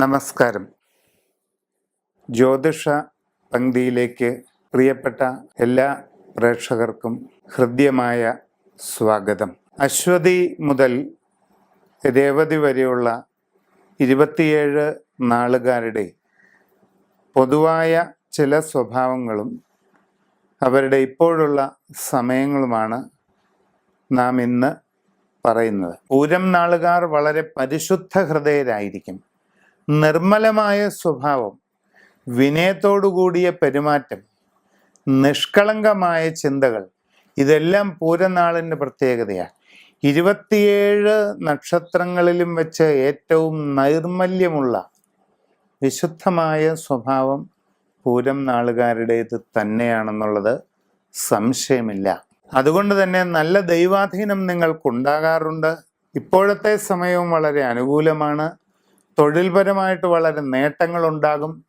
നമസ്കാരം. ജ്യോതിഷ പങ്ക്തിയിലേക്ക് പ്രിയപ്പെട്ട എല്ലാ പ്രേക്ഷകർക്കും ഹൃദ്യമായ സ്വാഗതം. അശ്വതി മുതൽ രേവതി വരെയുള്ള ഇരുപത്തിയേഴ് നാളുകാരുടെ പൊതുവായ ചില സ്വഭാവങ്ങളും അവരുടെ ഇപ്പോഴുള്ള സമയങ്ങളുമാണ് നാം ഇന്ന് പറയുന്നത്. പൂരം നാളുകാർ വളരെ പരിശുദ്ധ ഹൃദയരായിരിക്കും. നിർമ്മലമായ സ്വഭാവം വിനയത്തോടുകൂടിയ പെരുമാറ്റം നിഷ്കളങ്കമായ ചിന്തകൾ ഇതെല്ലാം പൂരനാളിന്റെ പ്രത്യേകതയാണ്. ഇരുപത്തിയേഴ് നക്ഷത്രങ്ങളിലും വെച്ച് ഏറ്റവും നൈർമല്യമുള്ള വിശുദ്ധമായ സ്വഭാവം പൂരം നാളുകാരുടേത് തന്നെയാണെന്നുള്ളത് സംശയമില്ല. അതുകൊണ്ട് തന്നെ നല്ല ദൈവാധീനം നിങ്ങൾക്കുണ്ടാകാറുണ്ട്. ഇപ്പോഴത്തെ സമയവും വളരെ അനുകൂലമാണ്. തൊഴിൽപരമായിട്ട് വളരെ നേട്ടങ്ങളുണ്ടാകും.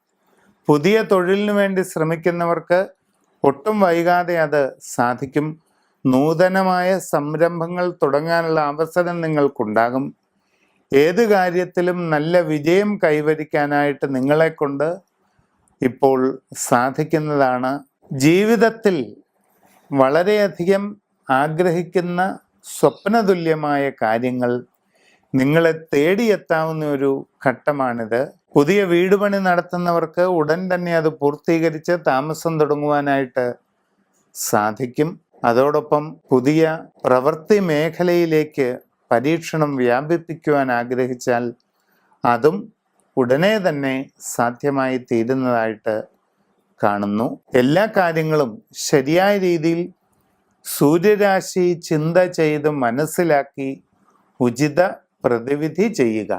പുതിയ തൊഴിലിനു വേണ്ടി ശ്രമിക്കുന്നവർക്ക് ഒട്ടും വൈകാതെ അത് സാധിക്കും. നൂതനമായ സംരംഭങ്ങൾ തുടങ്ങാനുള്ള അവസരം നിങ്ങൾക്കുണ്ടാകും. ഏത് കാര്യത്തിലും നല്ല വിജയം കൈവരിക്കാനായിട്ട് നിങ്ങളെക്കൊണ്ട് ഇപ്പോൾ സാധിക്കുന്നതാണ്. ജീവിതത്തിൽ വളരെയധികം ആഗ്രഹിക്കുന്ന സ്വപ്നതുല്യമായ കാര്യങ്ങൾ നിങ്ങളെ തേടിയെത്താവുന്ന ഒരു ഘട്ടമാണിത്. പുതിയ വീട് പണി നടത്തുന്നവർക്ക് ഉടൻ തന്നെ അത് പൂർത്തീകരിച്ച് താമസം തുടങ്ങുവാനായിട്ട് സാധിക്കും. അതോടൊപ്പം പുതിയ പ്രവൃത്തി മേഖലയിലേക്ക് പരീക്ഷണം വ്യാപിപ്പിക്കുവാൻ ആഗ്രഹിച്ചാൽ അതും ഉടനെ തന്നെ സാധ്യമായി തീരുന്നതായിട്ട് കാണുന്നു. എല്ലാ കാര്യങ്ങളും ശരിയായ രീതിയിൽ സൂര്യരാശി ചിന്ത ചെയ്ത് മനസ്സിലാക്കി ഉചിത പ്രതിവിധി ചെയ്യുക.